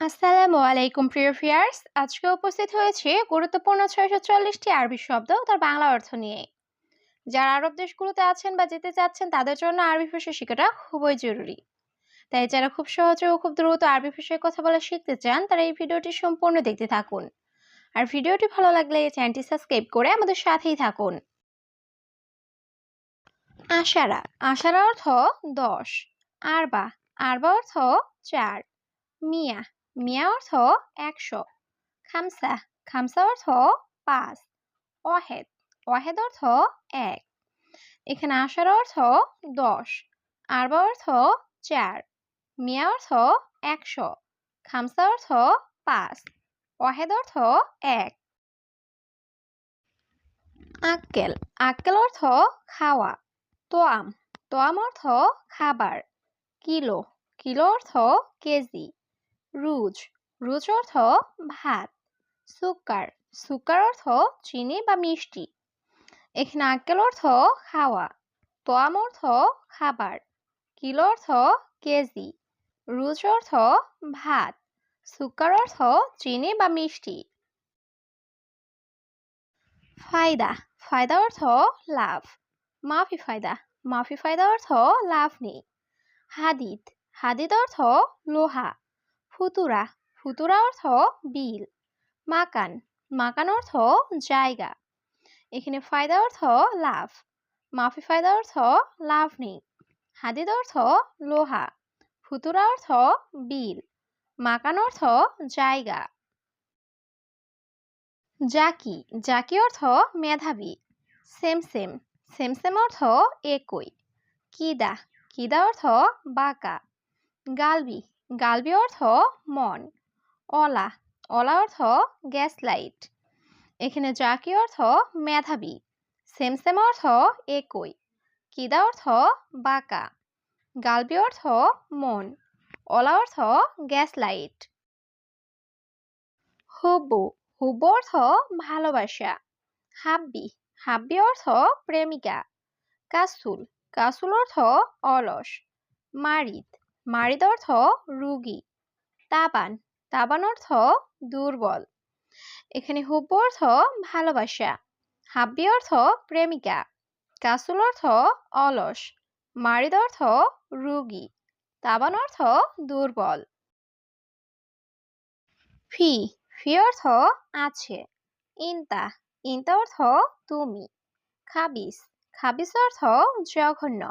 আসসালামু আলাইকুম, প্রিয় ভিউয়ার্স। আজকে উপস্থিত হয়েছে গুরুত্বপূর্ণ ছয়শো চল্লিশটি আরবি শব্দ তার বাংলা অর্থ নিয়ে। যারা আরব দেশগুলোতে আছেন বা যেতে চাচ্ছেন, তাদের জন্য আরবি ভাষা শেখাটা খুবই জরুরি। তাই যারা খুব সহজে ও খুব দ্রুত আরবি ভাষায় কথা বলা শিখতে চান, তারা এই ভিডিওটি সম্পূর্ণ দেখতে থাকুন। আর ভিডিওটি ভালো লাগলে এই চ্যানেলটি সাবস্ক্রাইব করে আমাদের সাথেই থাকুন। আশারা। আশারা অর্থ দশ, আরবা। আরবা অর্থ চার। মিয়া। মিয়া অর্থ একশো। খামসা খামসা অর্থ পাঁচ। অহেদ ওয়াহেদ অর্থ এক। এখানে আসার অর্থ দশ, আরবা অর্থ চার, মিয়া অর্থ একশো, খামসা অর্থ পাঁচ, অহেদ অর্থ এক। আক্কেল আক্কেল অর্থ খাওয়া, তোয়াম তোয়াম অর্থ খাবার, কিলো কিলো অর্থ কেজি। রুজ। রুজ অর্থ ভাত। সুকার। সুকার অর্থ চিনি বা মিষ্টি। এখানে আক্কেল অর্থ খাওয়া। তোয়াম অর্থ খাবার। কিলো অর্থ কেজি। রুজ অর্থ ভাত। সুকার অর্থ চিনি বা মিষ্টি। ফায়দা। ফায়দা অর্থ লাভ। মাফি ফায়দা। মাফি ফায়দা অর্থ লাভ নেই। হাদিদ। হাদিদ অর্থ লোহা। ফুতুরা। ফুতুরা অর্থ বিল। মাকান। মাকান অর্থ জায়গা। এখানে ফায়দা অর্থ লাভ। মাফি ফায়দা অর্থ লাভ নেই। হাদিদ অর্থ লোহা। ফুতুরা অর্থ বিল। মাকান অর্থ জায়গা। জাকি। জাকি অর্থ মেধাবী। Same same. সেম সেম অর্থ একই। কিদা। কিদা অর্থ বাঁকা। গালবি। গালবি অর্থ মন। অলা অলা অর্থ গ্যাস লাইট এখানে জাকি অর্থ মেধাবী। সেম সেম অর্থ একই। কিদা অর্থ বাঁকা। গালবি অর্থ মন। অলা অর্থ গ্যাস লাইট হুব্বু হুব্বু অর্থ ভালোবাসা। হাব্বি হাব্বি অর্থ প্রেমিকা। কাসুল কাসুল অর্থ অলস। মারিদ মারিদ অর্থ রুগী। তাবান তাবান অর্থ দুর্বল। এখানে হুব্বু অর্থ ভালোবাসা। হাব্বি অর্থ প্রেমিকা। কাসুল অর্থ অলস। মারিদ অর্থ রুগী। তাবান অর্থ দুর্বল। ফি ফি অর্থ আছে। ইনতা ইনতা অর্থ তুমি। খাবিস খাবিস অর্থ জঘন্য।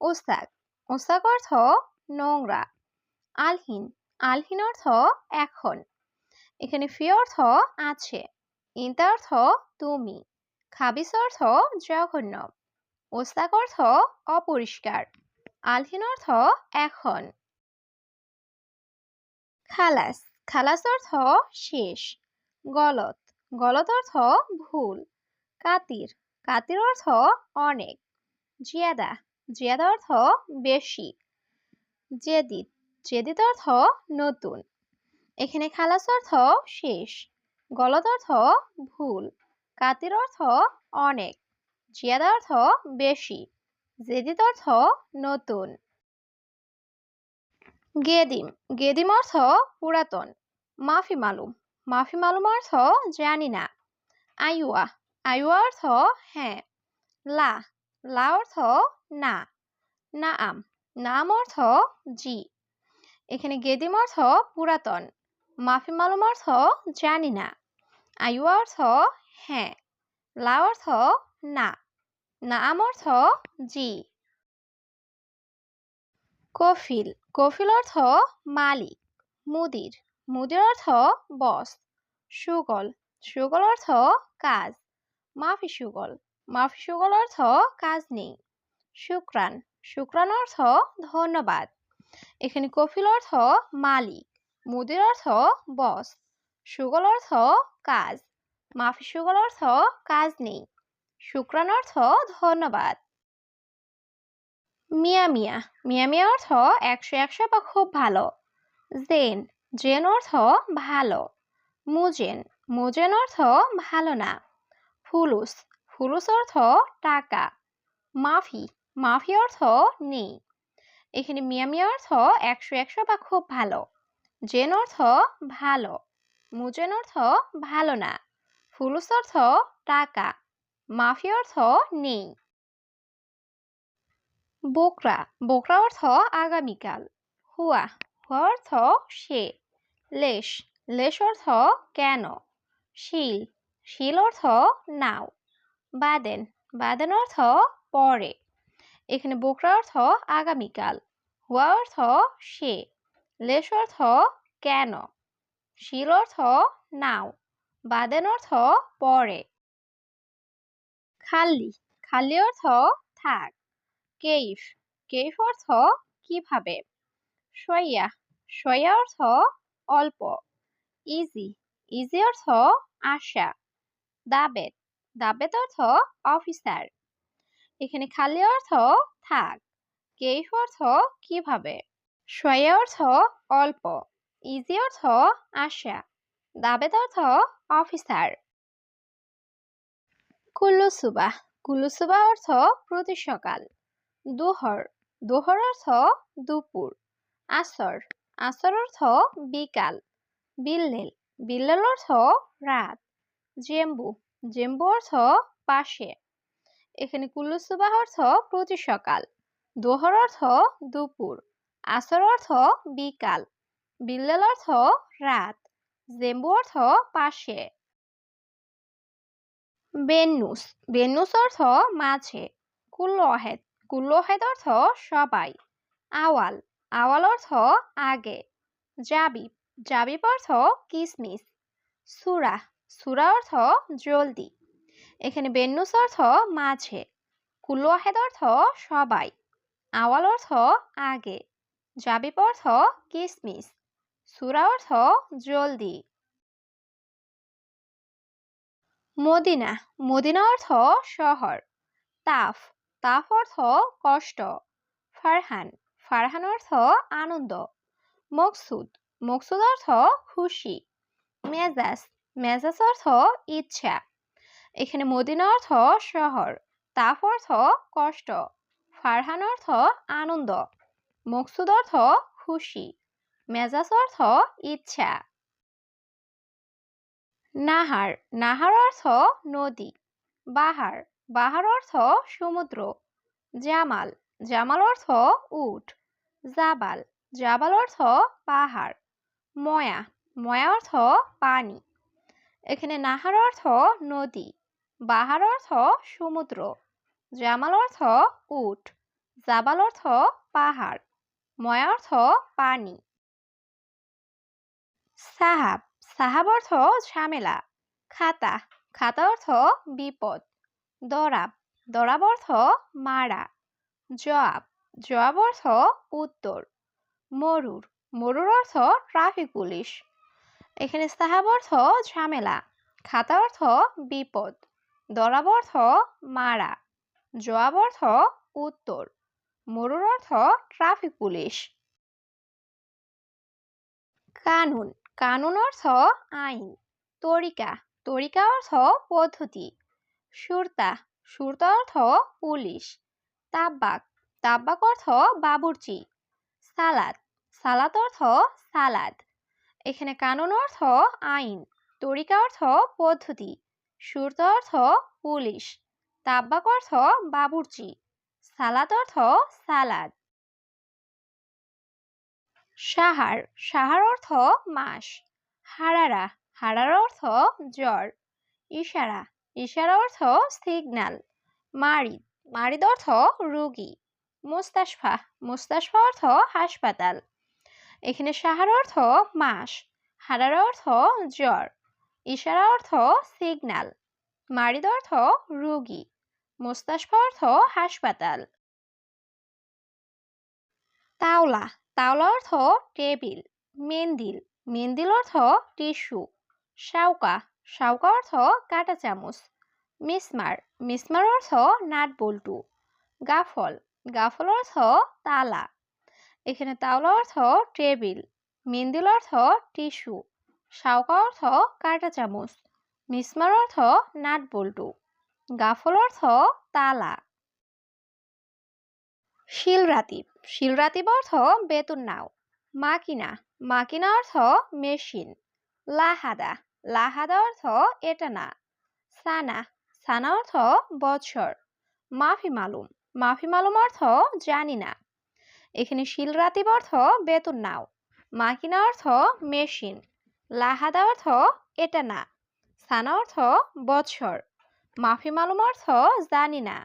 ওস্তাক ওস্তাক অর্থ নোংরা। আলহীন, আলহিন অর্থ এখন। এখানে ফি অর্থ আছে। ইন্তা অর্থ তুমি। খাবিস অর্থ জঘন্য। ওস্তাক অর্থ অপরিষ্কার। আলহিন অর্থ এখন। খালাস খালাস অর্থ শেষ। গলত গলত অর্থ ভুল। কাতির কাতির অর্থ অনেক। জিয়াদা জিয়াদা অর্থ বেশি। জেদিত। জেদিদ অর্থ নতুন। এখানে খালাস অর্থ শেষ। গলত অর্থ ভুল। কাতির অর্থ অনেক। জিয়াদা অর্থ বেশি। জেদিদ অর্থ নতুন। গেদিম। গেদিম অর্থ পুরাতন। মাফি মালুম। মাফি মালুম অর্থ জানি না। আইওয়া আইওয়া অর্থ হ্যাঁ। লা। লা অর্থ না। না আম নাম অর্থ জি। এখানে গেদিম অর্থ পুরাতন, মাফি মালুম অর্থ জানি না, আয়ু অর্থ হ্যাঁ লা অর্থ না, নাম অর্থ জি। কফিল কফিল অর্থ মালিক, মুদির মুদির অর্থ বস, সুগল সুগল অর্থ কাজ, মাফি সুগল মাফি সুগল অর্থ কাজ নেই শুক্রান শুক্রান অর্থ ধন্যবাদ। এখানে কফিল অর্থ মালিক, মুদির অর্থ বস, সুগল অর্থ কাজ, মাফি সুগল অর্থ কাজ নেই শুক্রান অর্থ ধন্যবাদ। মিয়া মিয়া মিয়া মিয়া অর্থ একশো একশো বা খুব ভালো। জেন জেন অর্থ ভালো। মুজেন মুজেন অর্থ ভালো না। ফুলুস ফুলুস অর্থ টাকা। মাফি মাফি অর্থ নেই। এখানে মিয়া মিয়া অর্থ একশো একশো বা খুব ভালো। জেন অর্থ ভালো। মুজেন অর্থ ভালো না। ফুলুস অর্থ টাকা। মাফি অর্থ নেই। বোকরা। বোকরা অর্থ আগামীকাল। হুয়া। হুয়া অর্থ সে। লেশ। লেশ অর্থ কেন? শিল। শিল অর্থ নাও। বাদেন। বাদেন অর্থ পরে। এখানে বোকরা অর্থ আগামীকাল হুয়া অর্থ সে, লেশ অর্থ কেন, শিল অর্থ নাও, বাদেন অর্থ পরে। খালি খালি অর্থ থাক, কেইফ কেইফ অর্থ কীভাবে সইয়া সইয়া অর্থ অল্প, ইজি ইজি অর্থ আশা দাবেত দাবেত অর্থ অফিসার। এখানে খালি অর্থ থাক। কেইফ অর্থ? কীভাবে? সয়া অর্থ অল্প। ইজি অর্থ আশা দাবেত অর্থ অফিসার। কুল্লুসুবাহ কুল্লুসুবাহ অর্থ প্রতি সকাল। দুহর। দুহর অর্থ দুপুর। আসর। আসর অর্থ বিকাল। বিল্লেল। বিল্লেল অর্থ রাত। জেম্বু। জেম্বু অর্থ পাশে। এখানে কুল্লুসুবাহ অর্থ প্রতি সকাল। দোহর অর্থ দুপুর। আসর অর্থ বিকাল। বিল্লেল অর্থ রাত। জেম্বু অর্থ পাশে। বেন্নুস। বেন্নুস অর্থ মাঝে। কুল্লোহেদ কুল্লোহেদ অর্থ সবাই। আওয়াল। আওয়াল অর্থ আগে। জাবিব। জাবিব অর্থ কিসমিস। সুরা সুরা অর্থ জলদি। এখানে বেন্নুস অর্থ মাঝে কুল্লোহেদ অর্থ সবাই, আওয়াল অর্থ আগে, জাবিব অর্থ কিসমিস, সুরা অর্থ জলদি। মদিনা মদিনা অর্থ শহর, তাফ তাফ অর্থ কষ্ট, ফারহান ফারহান অর্থ আনন্দ, মকসুদ মকসুদ অর্থ খুশি, মেজাজ মেজাজ অর্থ ইচ্ছা। এখানে মদিনা অর্থ শহর, তাফ অর্থ কষ্ট, ফারহান অর্থ আনন্দ, মকসুদ অর্থ খুশি, মেজাজ অর্থ ইচ্ছা। নাহার নাহার অর্থ নদী, বাহার বাহার অর্থ সমুদ্র, জামাল জামাল অর্থ উট, জাবাল জাবাল অর্থ পাহাড়, ময়া ময়া অর্থ পানি। এখানে নাহার অর্থ নদী বাহার অর্থ সমুদ্র, জামাল অর্থ উট, জাবাল অর্থ পাহাড়, ময়া অর্থ পানি। সাহাব সাহাব অর্থ ঝামেলা, খাতা খাতা অর্থ বিপদ, দরাব দরাব অর্থ মারা জবাব জবাব অর্থ উত্তর, মরুর মরুর অর্থ ট্রাফিক পুলিশ। এখানে সাহাব অর্থ ঝামেলা, খাতা অর্থ বিপদ। দরাব অর্থ মারা জবাব অর্থ উত্তর, মরুর অর্থ ট্রাফিক পুলিশ কানুন কানুন অর্থ আইন, তরিকা তরিকা অর্থ পদ্ধতি, সুরতা সুরতা অর্থ পুলিশ, তাব্বাক তাব্বাক অর্থ বাবুর্চি, সালাদ সালাদ অর্থ সালাদ। এখানে কানুন অর্থ আইন, তরিকা অর্থ পদ্ধতি। সুরতা অর্থ পুলিশ, তাব্বাক অর্থ বাবুর্চি সালাদ অর্থ সালাদ। সাহার সাহার অর্থ মাস, হারারা, হারার অর্থ জ্বর, ইশারা ইশারা অর্থ সিগন্যাল মারিদ মারিদ অর্থ রোগী, মুস্তাশফা মুস্তাশফা অর্থ হাসপাতাল। এখানে সাহার অর্থ মাস, হারার অর্থ জ্বর ইশারা অর্থ সিগন্যাল মারিদ অর্থ রোগী, মুস্তাশফা অর্থ হাসপাতাল। তাওলা তাওলা অর্থ টেবিল, মেন্দিল মেন্দিল অর্থ টিস্যু শাউকা শাউকা অর্থ কাটা চামচ, মিসমার মিসমার অর্থ নাট বল্টু, গাফল গাফল অর্থ তালা, এখানে তাওলা অর্থ টেবিল, মেন্দিল অর্থ টিস্যু শাউকা অর্থ কাটা চামচ, মিসমার অর্থ নাট বল্টু, গাফল অর্থ তালা। শিলরাতিব শিলরাতিব অর্থ বেতন নাও, মাকিনা মাকিনা অর্থ মেশিন, লাহাদা লাহাদা অর্থ এটা না, সানা সানা অর্থ বছর মাফি মালুম মাফি মালুম অর্থ জানি না। এখানে শিল রাতিব অর্থ বেতন নাও, মাকিনা অর্থ মেশিন লাহাদা অর্থ এটা না। সানা অর্থ বছর মাফি মালুম অর্থ জানি না।